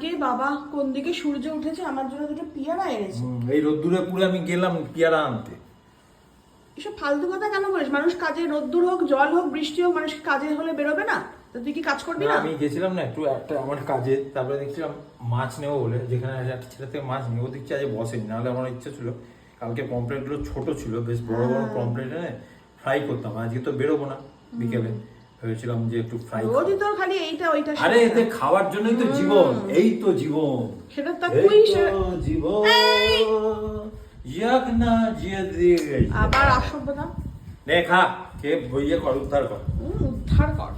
আজকে বাবা কোন দিকে সূর্য উঠেছে আমার জন্য দুটো পিয়ারা এনেছে। এই রোদ্দুরে পুরো আমি গেলাম পেয়ারা আনতে। এসব ফালতু কথা কেন বলিস? মানুষ কাজে রোদ্দুর হোক জল হোক বৃষ্টি হোক মানুষ কাজে হলে বেরোবে না? তো তুই কি কাজ করবি না, আমি গেছিলাম না একটু একটা আমার কাজে তারপরে দেখছিলাম মাছ নেব বলে যেখানে একটা ছেলে থেকে মাছ নেব দেখছি আজ বসেনি নাহলে আমার ইচ্ছা ছিল কালকে পমপ্লেটগুলো ছোট ছিল বেশ বড় বড় হ্যাঁ। পমপ্লেট ফ্রাই করতাম আজকে তো বেরোবো না বিকেলে। ভেবেছিলাম যে একটু ফ্রাই রোজই তোর খালি এইটা ওইটা আরে এতে খাওয়ার জন্যই তো জীবন এই তো জীবন। সেটা তো তুই জীবন। ইয়াক না জিয়ে দিয়ে গেছে। আবার নে খা কে বইয়ে কর উদ্ধার কর। উদ্ধার কর।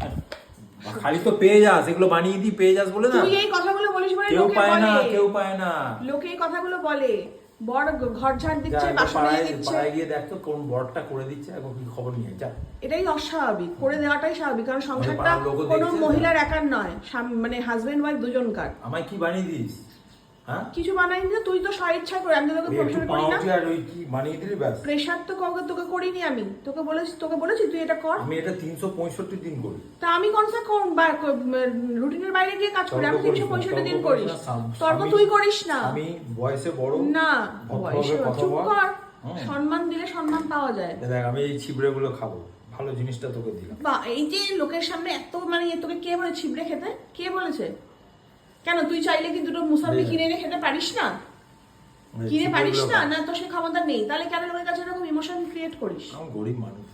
খালি তো পেয়ে যাস এগুলো বানিয়ে দিই পেয়ে যাস বলে না। তুই এই কথাগুলো বলিস বলে কেউ পায় না কেউ পায় না। লোকে এই কথাগুলো বলে। বড় ঘর ঝাড় দিচ্ছে বাসন দিচ্ছে। বাইরে গিয়ে দেখ কোন বরটা করে দিচ্ছে এখন কি খবর নিয়ে যা। এটাই অস্বাভাবিক করে দেওয়াটাই স্বাভাবিক কারণ সংসারটা পাড়ার কোনো মহিলার একার নয় মানে হাজবেন্ড ওয়াইফ দুজনকার আমায় কি বানিয়ে দিস? হ্যাঁ? কিছু বানাই না তুই তো স্বেচ্ছা করে আমি তোকে প্রশ্ন করি না। আর ওই কি বানিয়ে দিলি ব্যাস। প্রেশার তো কাউকে তোকে করিনি আমি। তোকে বলেছি তোকে বলেছি তুই এটা কর। আমি এটা তিনশো পঁয়ষট্টি দিন করি। তা আমি কোন সা কোন রুটিনের বাইরে গিয়ে কাজ করি? আমি তর্ক করিস তিনশো না, পঁয়ষট্টি দিন তর্ক করিস করিস। তর্ক তুই করিস না। আমি বয়সে বড় না বয়সে চুপ কর। সম্মান দিলে সম্মান পাওয়া যায়। দেখ আমি এই ছিবড়ে গুলো খাব। ভালো জিনিসটা তোকে দিলাম। বা এই যে লোকের সামনে এত মানে তোকে কে বলে ছিবড়ে খেতে? কে বলেছে? কেন? তুই চাইলে কি দুটো মুসাম্বি কিনে এনে খেতে পারিস না? কিনে পারিস না? না তো সে ক্ষমতা নেই। তাহলে কেন লোকের কাছে এরকম ইমোশন ক্রিয়েট করিস? গরিব মানুষ।